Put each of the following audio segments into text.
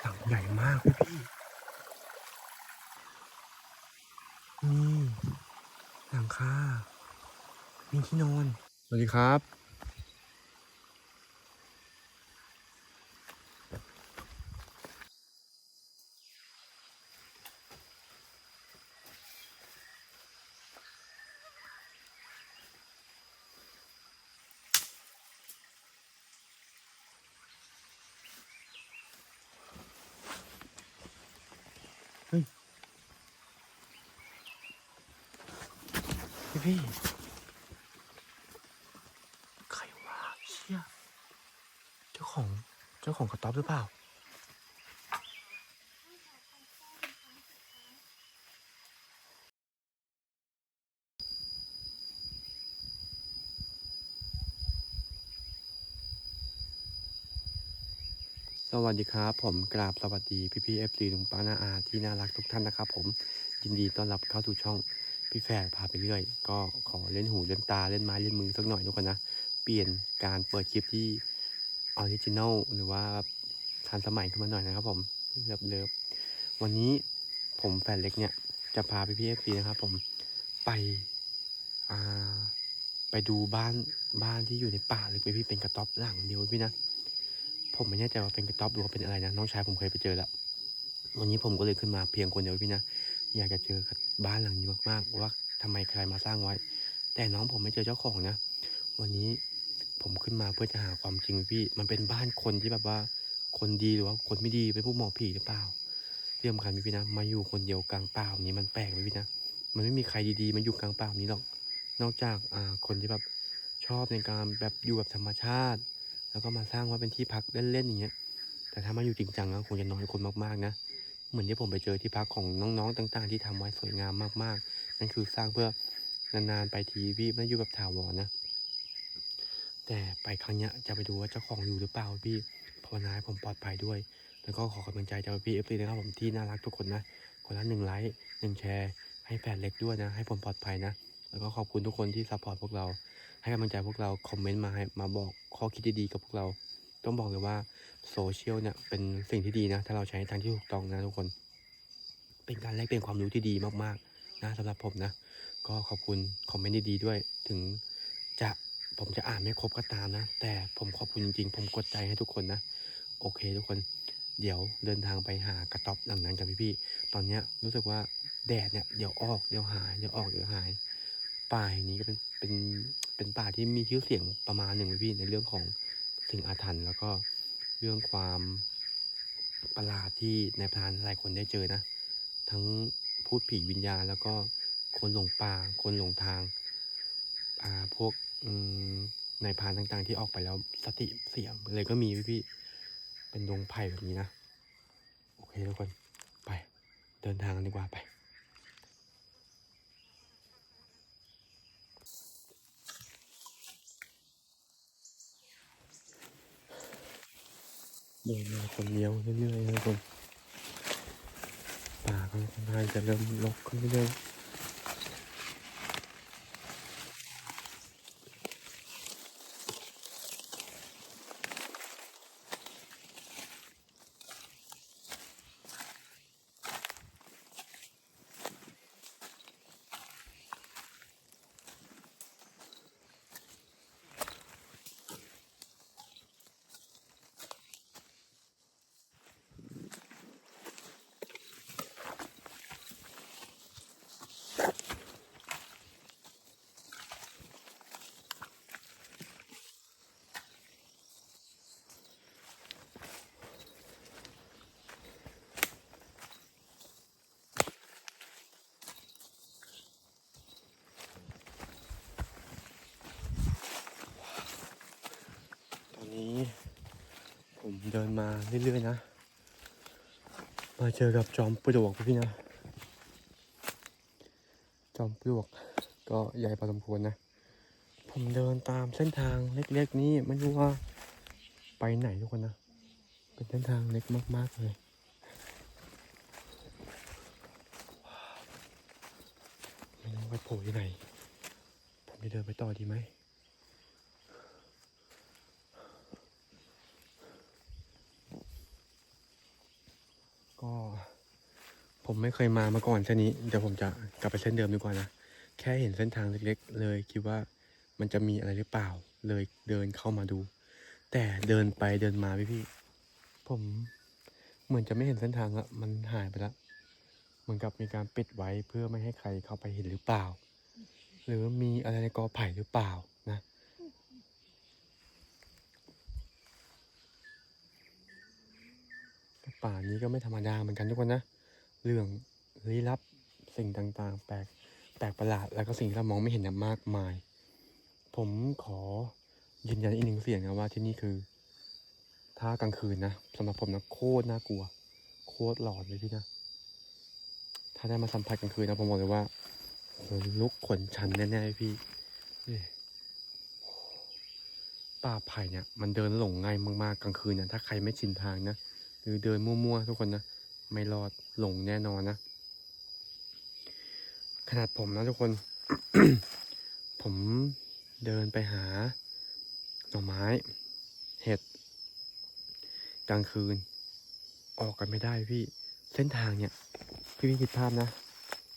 หลังใหญ่มากพี่พี่นี่หลังคามีที่นอน สวัสดีครับ พี่พี่ ใครวะเชี่ยเจ้าของ เจ้าของกระต๊อบหรือเปล่า ส วัสดีครับ ผมกราบสวัสดีพี่พี่เอฟซีลุงป้านาอาที่น่ารักทุกท่านนะครับผมยินดีต้อนรับเข้าสู่ช่องพี่แฝดพาไปเรื่อย ก็ขอเล่นหูเล่นตาเล่นไม้เล่นมือสักหน่อยทุกคนนะ เปลี่ยนการเปิดคลิปที่ออริจินัลหรือว่าทันสมัยขึ้นมาหน่อยนะครับผมเลิฟเลิฟวันนี้ผมแฟนเล็กเนี่ย จะพาพี่พี่เอฟซีนะครับผมไปอ่าไปดูบ้านบ้านที่อยู่ในป่าเลยพี่เป็นกระต๊อบหลังเดียวพี่นะ ผมไม่แน่ใจว่าเป็นกระต๊อบหรือว่าเป็นอะไรนะ น้องชายผมเคยไปเจอแล้ว วันนี้ผมก็เลยขึ้นมาเพียงคนเดียวพี่นะ อยากจะเจอบ้านหลังนี้มากๆว่าทำไมใครมาสร้างไว้ แต่น้องผมไม่เจอเจ้าของนะ วันนี้ผมขึ้นมาเพื่อจะหาความจริงพี่ มันเป็นบ้านคนที่แบบว่าคนดีหรือว่าคนไม่ดีเป็นผู้หมอผีหรือเปล่าเรื่องสำคัญพี่นะ มาอยู่คนเดียวกลางป่าแบบนี้มันแปลกไหมพี่นะ มันไม่มีใครดีๆมาอยู่กลางป่าแบบนี้หรอก นอกจากอ่าคนที่แบบชอบในการแบบอยู่แบบธรรมชาติ แล้วก็มาสร้างว่าเป็นที่พักเล่นๆอย่างเงี้ย แต่ถ้ามาอยู่จริงจังก็คงจะน้อยคนมากๆนะ เหมือนที่ผมไปเจอที่พักของน้องๆต่างๆ ที่ทำไว้สวยงามมากๆ นั่นคือสร้างเพื่อนานๆไปทีพี่ไม่ได้อยู่แบบถาวรนะ แต่ไปครั้งเนี้ยจะไปดูว่าเจ้าของอยู่หรือเปล่าพี่ภาวนาให้ผมปลอดภัยด้วย แล้วก็ขอกำลังใจจากพี่เอฟซีนะครับผมที่น่ารักทุกคนนะคนละหนึ่งไลค์หนึ่งแชร์ให้แฟนเล็กด้วยนะ ให้ผมปลอดภัยนะ แล้วก็ขอบคุณทุกคนที่ซัพพอร์ตพวกเรา ให้กำลังใจพวกเรา คอมเมนต์มาให้มาบอก ข้อคิดดีๆกับพวกเรา ต้องบอกเลยว่าโซเชียลเนี่ยเป็นสิ่งที่ดีนะ ถ้าเราใช้ทางที่ถูกต้องนะทุกคน เป็นการแลกเปลี่ยนความรู้ที่ดีมากๆนะสำหรับผมนะ ก็ขอบคุณคอมเมนต์ดีๆด้วย ถึงจะผมจะอ่านไม่ครบก็ตามนะ แต่ผมขอบคุณจริงๆ ผมกดใจให้ทุกคนนะ โอเคทุกคน เดี๋ยวเดินทางไปหากระต๊อบหลังนั้นกันพี่ๆ ตอนเนี้ยรู้สึกว่าแดดเนี่ยเดี๋ยวออกเดี๋ยวหายเดี๋ยวออกเดี๋ยวหายป่าแห่งนี้ก็เป็นเป็น เป็นป่าที่มีชื่อเสียงประมาณหนึ่งเลยพี่ในเรื่องของสิ่งอาถรรพ์แล้วก็เรื่องความประหลาดที่ในายพรานหลายคนได้เจอนะ ทั้งพูดผีวิญญาณแล้วก็คนหลงป่าคนหลงทางอ่าพวกอืมนายพรานต่างๆ ที่ออกไปแล้วสติเสียเลยก็มีพี่พี่เป็นดงไผ่แบบนี้นะ โอเคทุกคนไปเดินทางกันดีกว่าไป เดินมาคนเดียวเรื่อยๆนะทุกคนป่าก็ค่อนข้างจะเริ่มรกขึ้นเรื่อยๆ เดินมาเรื่อยๆนะ มาเจอกับจอมปลวกพี่นะ จอมปลวกก็ใหญ่พอสมควรนะ ผมเดินตามเส้นทางเล็กๆนี้ไม่รู้ว่าไปไหนทุกคนนะ เป็นเส้นทางเล็กมากๆเลยไม่รู้ว่าโผล่ที่ไหน ผมจะเดินไปต่อดีไหม ก็ผมไม่เคยมามาก่อนเส้นนี้ เดี๋ยวผมจะกลับไปเส้นเดิมดีกว่านะ แค่เห็นเส้นทางเล็กๆ เลยคิดว่ามันจะมีอะไรหรือเปล่า เลยเดินเข้ามาดู แต่เดินไปเดินมาพี่พี่ผมเหมือนจะไม่เห็นเส้นทางละมันหายไปแล้วเหมือนกับมีการปิดไว้เพื่อไม่ให้ใครเข้าไปเห็นหรือเปล่า หรือมีอะไรในกอไผ่หรือเปล่านะ ป่านี้ก็ไม่ธรรมดาเหมือนกันทุกคนนะ เรื่องลี้ลับสิ่งต่างๆ แปลกแปลกประหลาด แล้วก็สิ่งที่เรามองไม่เห็นนี่ยมากมาย ผมขอยืนยันอีกหนึ่งเสียงนะว่าที่นี่คือ ถ้ากลางคืนนะสำหรับผมนะโคตรน่ากลัว โคตรหลอนเลยพี่นะ ถ้าได้มาสัมผัสกลางคืนนะผมบอกเลยว่าลุกขนชันแน่ๆพี่ป่าไผ่เนี่ยมันเดินหลงง่ายมากๆกลางคืนนะถ้าใครไม่ชินทางนะ รือเดินมั่วๆทุกคนนะ ไม่รอดหลงแน่นอนนะ ขนาดผมนะทุกคน ผมเดินไปหาหน่อไม้ เห็ด กลางคืน ออกกันไม่ได้พี่ เส้นทางเนี่ย พี่พี่คิดภาพนะ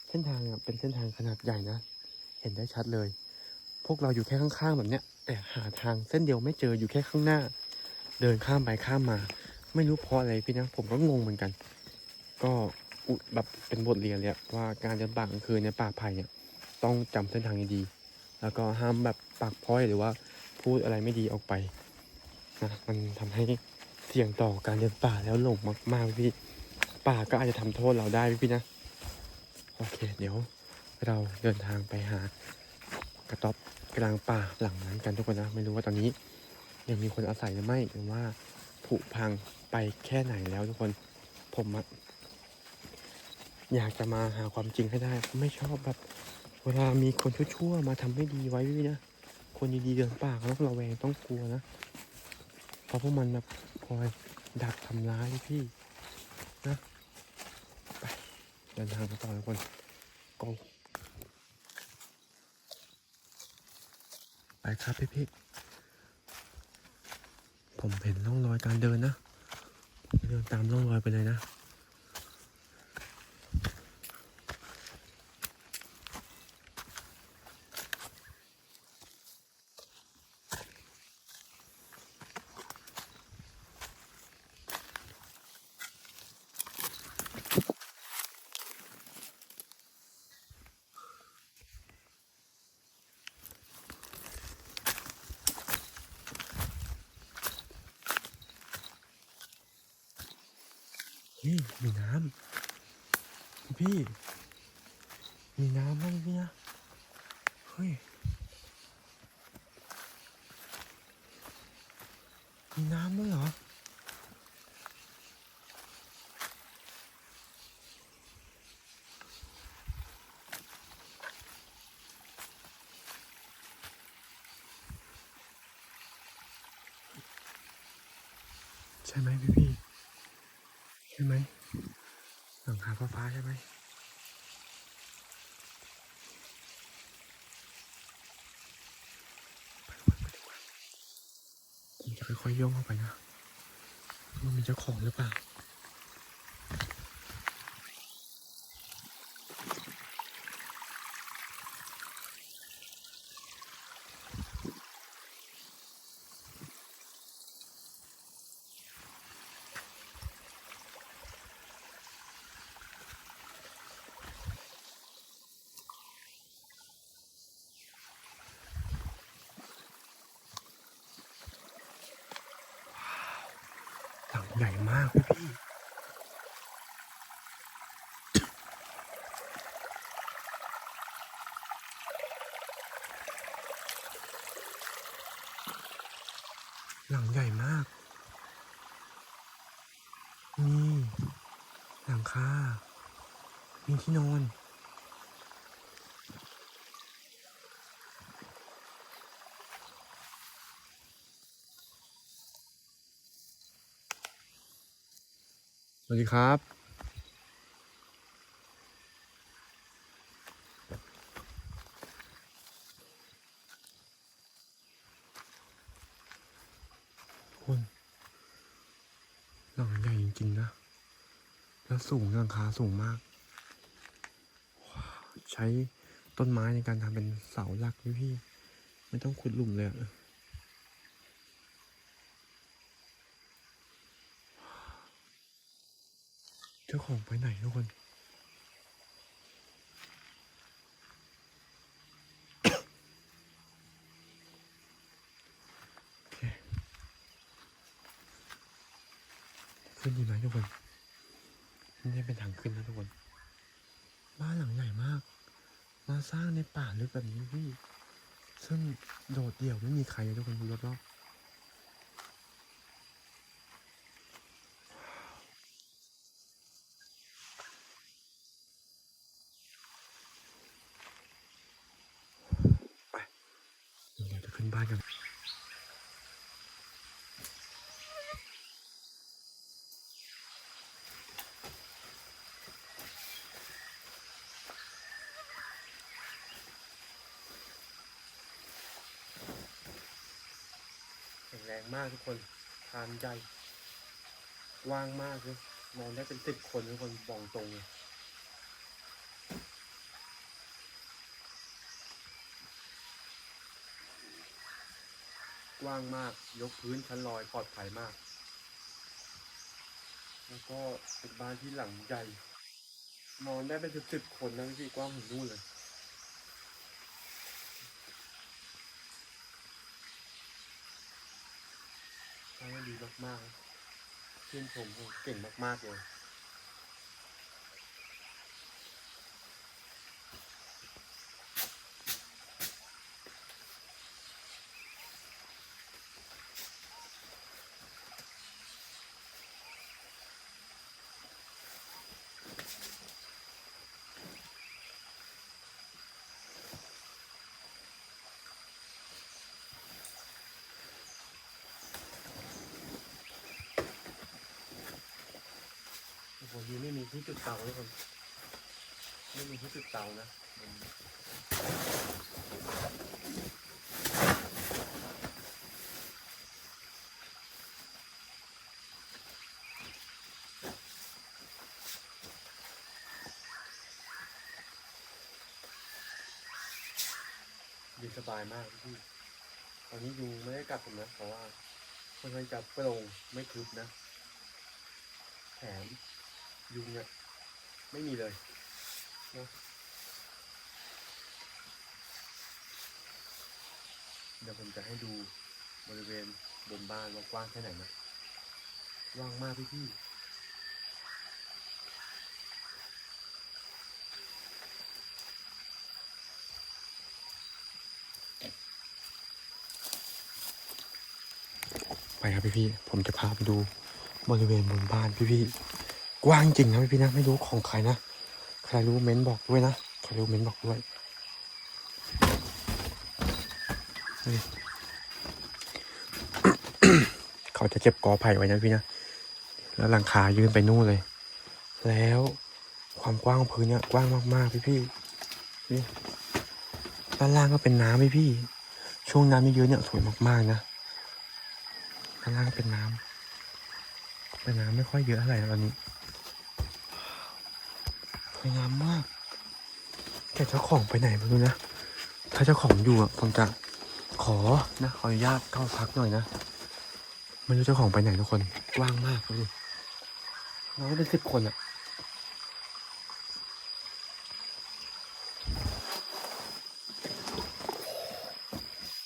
เส้นทางเนี่ยเป็นเส้นทางขนาดใหญ่นะ เห็นได้ชัดเลย พวกเราอยู่แค่ข้างๆแบบเนี้ย แต่หาทางเส้นเดียวไม่เจออยู่แค่ข้างหน้า เดินข้ามไปข้ามมา ไม่รู้เพราะอะไรพี่นะ ผมก็งงเหมือนกัน ก็อุดแบบเป็นบทเรียนเลยว่าการเดินป่ากลางคืนในป่าไผ่เนี่ย ต้องจำเส้นทางดีๆแล้วก็ห้ามแบบปากพ้อยหรือว่าพูดอะไรไม่ดีออกไปนะมันทำให้เสี่ยงต่อการเดินป่าแล้วหลงมาก ๆ พี่ ป่าก็อาจจะทำโทษเราได้พี่นะ โอเค เดี๋ยวเราเดินทางไปหากระต๊อบกลางป่าหลังนั้นกันทุกคนนะ ไม่รู้ว่าตอนนี้ยังมีคนอาศัยหรือไม่หรือว่า ผุพังไปแค่ไหนแล้วทุกคนผมอะอยากจะมาหาความจริงให้ได้ ไม่ชอบแบบ เวลามีคนชั่วๆมาทำไม่ดีไว้ด้วยนะคนดีๆเดินป่าก็ต้องระแวงต้องกลัวนะเพราะพวกมันแบบคอยดักทำร้ายพี่นะไปเดินทางกันต่อทุกคน go ไปครับพี่ๆ ผมเห็นร่องรอยการเดินนะเดินตามร่องรอยไปเลยนะ เฮ้ยมีน้ำ พี่ มีน้ำบ้างเนี่ยเฮ้ย มีน้ำด้วยเหรอใช่ไหมพี่พี่ใช่ไหม ฟ้าๆใช่ไหมผมจะค่อยๆย่องเข้าไปนะว่ามีเจ้าของหรือเปล่า ใหญ่มากพี่พี่หลังใหญ่มาก นี่หลังคา มีที่นอน ส วัสดีครับคุณหลังใหญ่จริงๆนะ แล้วสูงหลังคาสูงมาก ใช้ต้นไม้ในการทำเป็นเสาหลักพี่ๆไม่ต้องขุดหลุมเลยอะ เจ้าของไปไหนทุกคนขึ้นดีไหมทุกคนนี่เป็นทางขึ้นนะทุกคน บ้านหลังใหญ่มาก มาสร้างในป่าลึกแบบนี้พี่ ซึ่งโดดเดี่ยวไม่มีใครเลยทุกคนดูรอบๆไปเดี๋ยวจะขึ้น บ้านกันแข็งแรงมากทุกคนทานใหญ่กว้างมากเลยนอนได้เป็นสิบคนทุกคนบอกตรงเลย ว้างมาก ยกพื้นชั้นลอยปลอดภัยมาก แล้วก็เป็นบ้านที่หลังใหญ่ นอนได้เป็นสิบสิบคนนะพี่กว้างถึงนู่นเลยทำได้ดีมากๆชื่นชมเก่งมากๆเลย ที่จุดเตาทุกคนไม่มีที่จุดเตานะเย็นสบายมากพี่ ตอนนี้ยุงไม่ได้กัดผมนะเพราะว่าค่อนข้างจะโปร่งไม่ทึบนะ แถม ยุงเนี่ยไม่มีเลยนะเดี๋ยวผมจะให้ดูบริเวณบนบ้านว่ากว้างแค่ไหนนะว้างมากพี่พี่ไปครับพี่พี่ผมจะพาไปดูบริเวณบนบ้านพี่พี่ กว้างจริงนะพี่พี่นะไม่รู้ของใครนะใครรู้เม้นบอกด้วยนะใครรู้เม้นบอกด้วยเขาจะเก็บกอไผ่ไว้นะพี่นะแล้วหลังคายืนไปนู่นเลย แล้วความกว้างของพื้นเนี่ยกว้างมากๆพี่พี่นี่ด้านล่างก็เป็นน้ำพี่พี่ช่วงน้ำเยอะเนี่ยสวยมากๆนะด้านล่างเป็นน้ำแต่น้ำไม่ค่อยเยอะเท่าไหร่ตอนนี้ วยงามมาก แต่เจ้าของไปไหนไม่รู้นะ ถ้าเจ้าของอยู่อะผมจะขอนะขออนุญาตเข้าพักหน่อยนะไม่รู้เจ้าของไปไหนทุกคนกว้างมากเลยน้องเป็นสิบคนอะ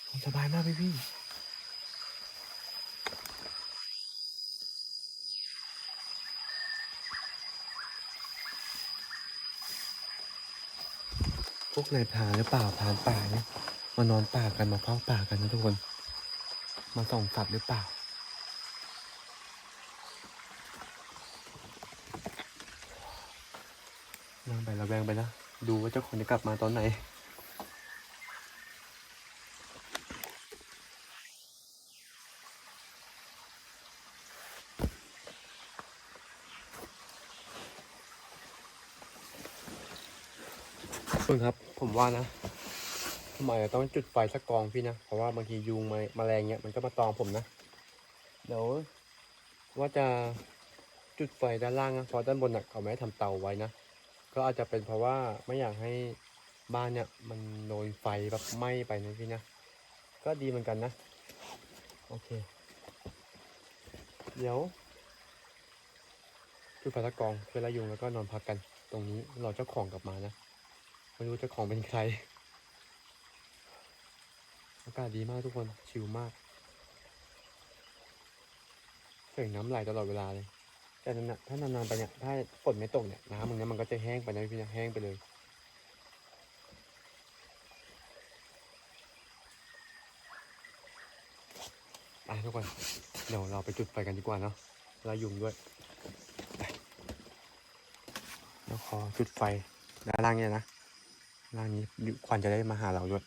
ผมสบายมากพี่พี่ พวกนายพรานหรือเปล่าพรานป่าเนี่ยมานอนป่ากันมาเฝ้าป่ากันนะทุกคน มาส่องสัตว์หรือเปล่า นั่งไประแวงไปนะ ดูว่าเจ้าของจะกลับมาตอนไหน คุณครับ ผมว่านะทำไมต้องจุดไฟสักกองพี่นะ เพราะว่าบางทียุงมาแมลงเงี้ยมันก็มาตอมผมนะ เดี๋ยวว่าจะจุดไฟด้านล่างนะเพราะด้านบนน่ะเขาไม่ให้ทำเตาไว้นะ ก็อาจจะเป็นเพราะว่าไม่อยากให้บ้านเนี่ยมันโดนไฟแบบไหม้ไปนะพี่นะ ก็ดีเหมือนกันนะ โอเค เดี๋ยวจุดไฟตะกองเพื่อละยุงแล้วก็นอนพักกันตรงนี้รอเจ้าของกลับมานะ ไม่รู้เจ้าของเป็นใคร อากาศดีมากทุกคน ชิลมากเสียงน้ำไหลตลอดเวลาเลย แต่นั่นนะถ้านานๆไปเนี่ย ถ้าฝนไม่ตกเนี่ยน้ำมันเนี้ยมันก็จะแห้งไปนะพี่นะแห้งไปเลยไปทุกคน เดี๋ยวเราไปจุดไฟกันดีกว่าเนาะแล้วยุงด้วยแล้วขอจุดไฟด้านล่างเนี่ยนะ ล่างนี้ควันจะได้มาหาเราด้วย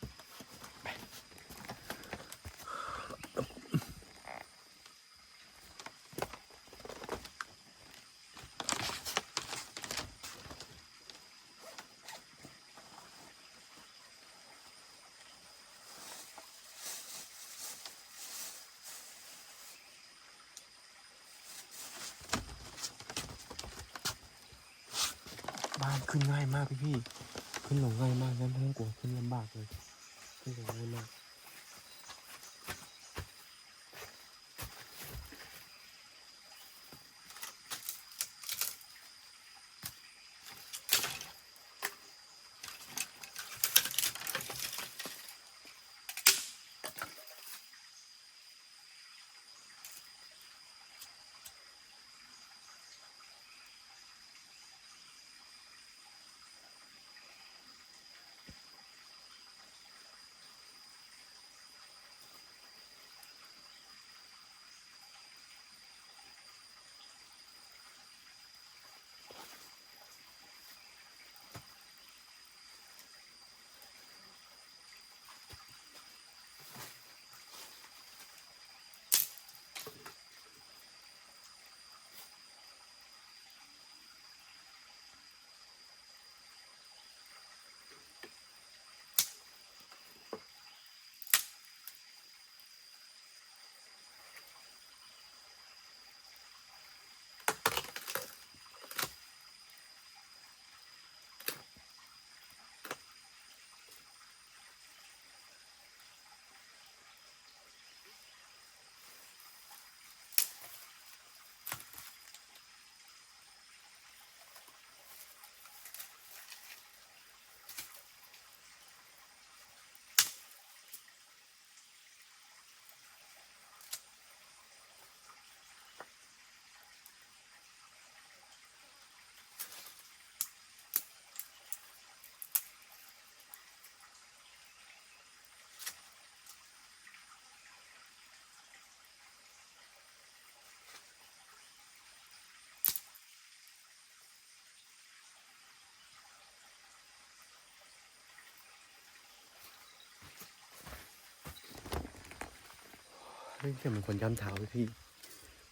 ฮ้ยเสียงเหมือนคนย่ำเท้าพี่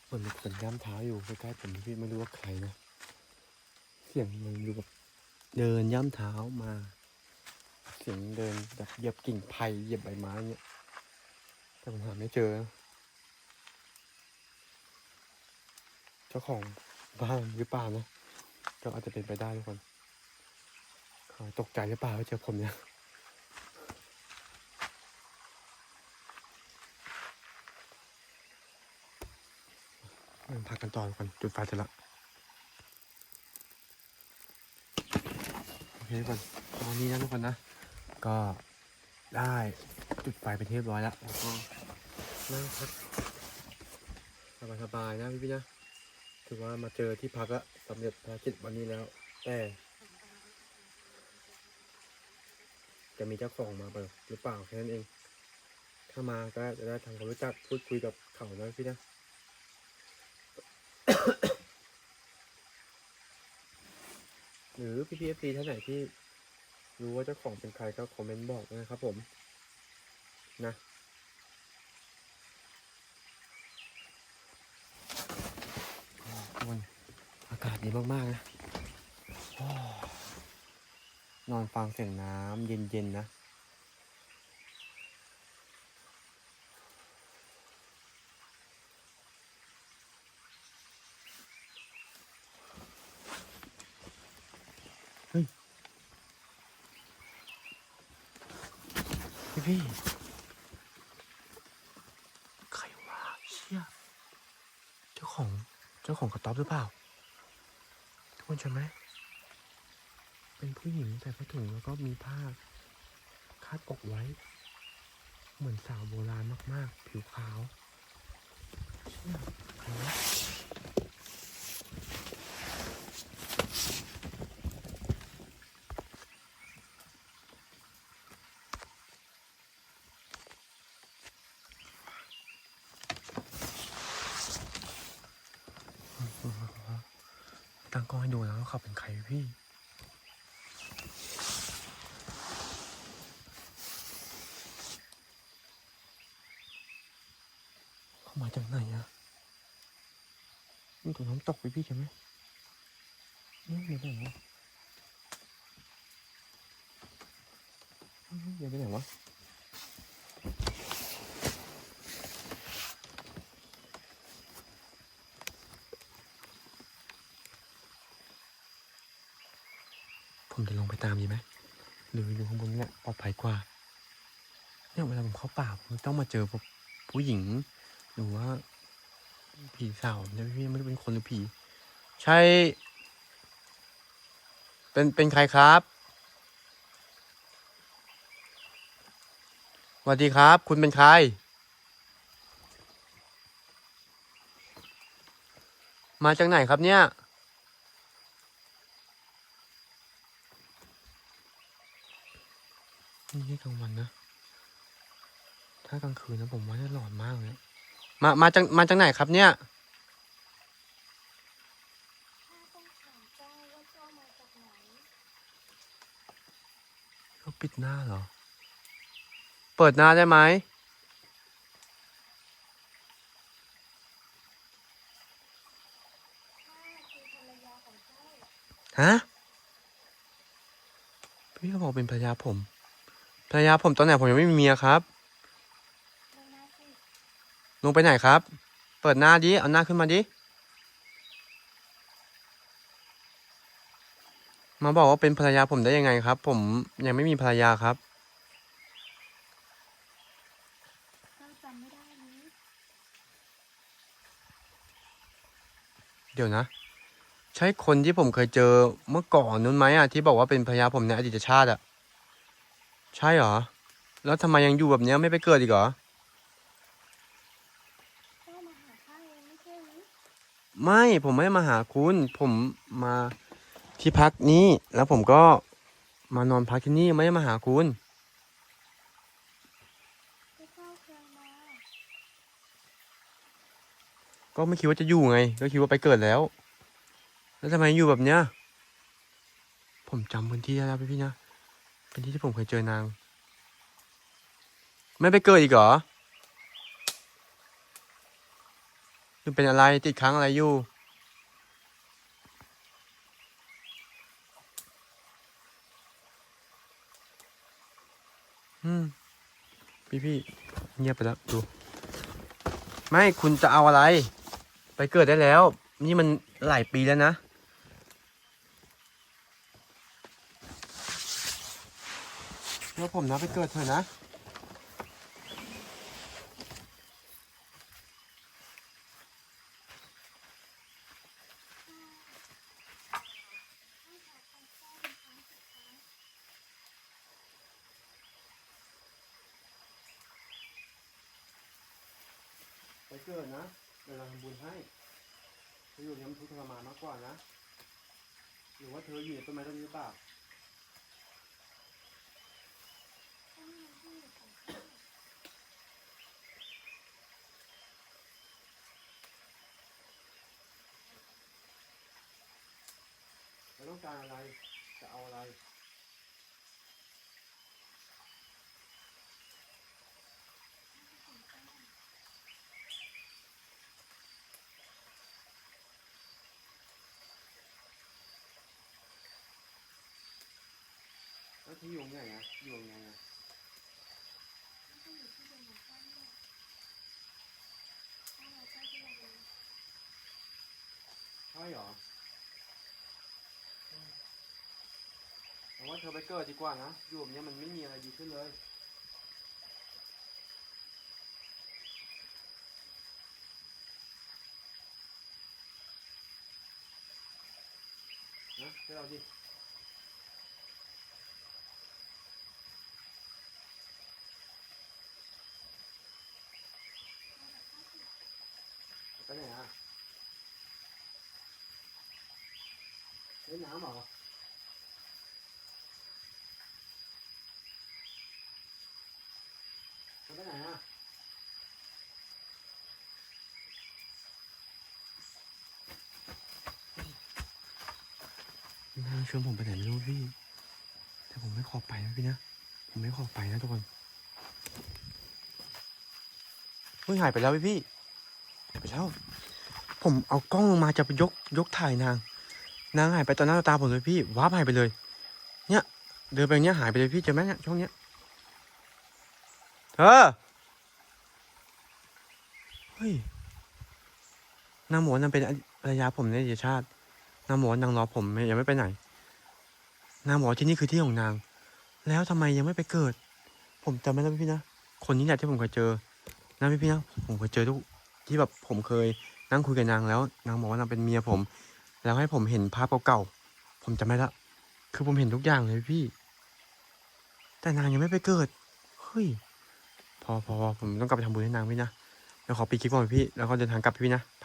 เหมือนมีคนย่ำเท้าอยู่ใกล้ๆผมพี่ไม่รู้ว่าใครนะเสียงมันอยู่แบบเดินย่ำเท้ามา เสียงเดินแบบเหยียบกิ่งไผ่เหยียบใบไม้เนี่ยแต่ผมหาไม่เจอ เจ้าของบ้านหรือเปล่านะก็อาจจะเป็นไปได้ทุกคนเขาตกใจหรือเปล่าเจอผมเนี่ย พักกันต่อก่อนจุดไฟเสร็จละโอเคทุกคนตอนนี้นะทุกคนนะ ก็ได้จุดไฟเป็นที่เรียบร้อยแล้วแล้วก็นั่งพักสบายๆนะพี่พี่ๆนะถือว่ามาเจอที่พักแล้วสำเร็จภารกิจวันนี้แล้ว แต่จะมีเจ้าของมาเปล่าหรือเปล่าแค่นั้นเอง ถ้ามาก็จะได้ทำความรู้จักพูดคุยกับเขานะพี่นะ หรือพี่พีเอฟซีท่านไหนที่รู้ว่าเจ้าของเป็นใครก็คอมเมนต์บอกนะครับผม นะทุกคนอากาศดีมาก ๆ นะ นอนฟังเสียงน้ำเย็น ๆ นะ พี่พี่ใครวะเชี่ยเจ้าของเจ้าของกระต๊อบหรือเปล่า ทุกคนใช่ไหม เป็นผู้หญิงใส่ผ้าถุงแล้วก็มีผ้าคาดอกไว้ เหมือนสาวโบราณมากๆ ผิวขาวเชี่ยใครวะ พี่เขามาจากไหนอะนี่ตรงน้ำตกไปพี่ใช่ไหมนี่เดี๋ยวไปไหนวะนี่เดี๋ยวไปไหนวะผมจะลง ไปตามดีไหมหรืออยู่ข้างบนนี่แหละปลอดภัยกว่า เนี่ยเวลาผมเข้าป่าผมต้องมาเจอผู้หญิงหรือว่าผีสาวเนี่ยพี่ไม่ได้เป็นคนหรือผี ใช่ เป็นเป็นใครครับสวัสดีครับ คุณเป็นใคร มาจากไหนครับเนี่ย นี่กลางวันนะ ถ้ากลางคืนนะผมว่าจะหลอนมากเลย มา มาจาก มาจากไหนครับเนี่ย เขาปิดหน้าเหรอ เปิดหน้าได้ไหมฮะ พี่เขาบอกเป็นภรรยาผม ภรรยาผมตอนไหนผมยังไม่มีเมียครับ ลงไปไหนครับ เปิดหน้าดิ เอาหน้าขึ้นมาดิ มาบอกว่าเป็นภรรยาผมได้ยังไงครับ ผมยังไม่มีภรรยาครับเดี๋ยวนะ ใช่คนที่ผมเคยเจอเมื่อก่อนนู้นไหมอะที่บอกว่าเป็นภรรยาผมในอดีตชาติอะ ใช่เหรอ แล้วทำไมยังอยู่แบบนี้ไม่ไปเกิดอีกเหรอ เจ้ามาหาข้าเองไม่ใช่หรือ ไม่ผมไม่มาหาคุณ ผมมาที่พักนี้ แล้วผมก็มานอนพักที่นี่ไม่ได้มาหาคุณ ที่เจ้าเคยมาก็ไม่คิดว่าจะอยู่ไง ก็คิดว่าไปเกิดแล้ว แล้วทำไมอยู่แบบเนี้ย ผมจำพื้นที่ได้แล้วพี่ๆนะ เป็นที่ที่ผมเคยเจอนาง ไม่ไปเกิดอีกเหรอ หรือเป็นอะไรติดค้างอะไรอยู่ อืม พี่พี่เงียบไปแล้วดู ไม่คุณจะเอาอะไร ไปเกิดได้แล้ว นี่มันหลายปีแล้วนะ แล้วผมนะไปเกิดเถอะนะ ไปเกิดนะเดี๋ยวเราทำบุญให้ เธออยู่ในมันทุกข์ทรมานมากกว่านะ หรือว่าเธออยู่ในต้นไม้ต้นนี้หรือเปล่าจ้ามาที่ของข้าเราต้องการอะไร จะเอาอะไร รงไหนนะอยู่ตรงไหนนะใช่หรอผมว่าเธอไปเกิดดีกว่านะ อยู่แบบนี้มันไม่มีอะไรดีขึ้นเลยนะเจ้าดิ นางชวนผมไปไหนไม่รู้พี่ แต่ผมไม่ขอไปนะพี่นะ ผมไม่ขอไปนะทุกคนเฮ้ยหายไปแล้วพี่พี่หายไปแล้ว ผมเอากล้องลงมาจะไปยกยกถ่ายนาง นางหายไปตอนหน้าตาผมเลยพี่ว้าบหายไปเลย เนี่ย เดินไปเนี้ยหายไปเลยพี่เจอไหมเนี่ยช่วงเนี้ยเธอเฮ้ยนางหมอนางเป็นภรรยาผมในอดีตชาติ นางหมอนางรอผมยังไม่ไปไหน นางหมอที่นี่คือที่ของนาง แล้วทำไมยังไม่ไปเกิด ผมจำไม่ได้พี่นะ คนนี้แหละที่ผมเคยเจอนะพี่พี่นะ ผมเคยเจอทุกที่แบบผมเคยนั่งคุยกับนางแล้ว นางบอกว่านางเป็นเมียผม แล้วให้ผมเห็นภาพเก่าๆ ผมจำไม่ละ คือผมเห็นทุกอย่างเลยพี่ แต่นางยังไม่ไปเกิด เฮ้ย พอพอพอผมต้องกลับไปทำบุญให้นางพี่นะ แล้วขอปีคลิปก่อนพี่ แล้วก็เดินทางกลับพี่นะ ไป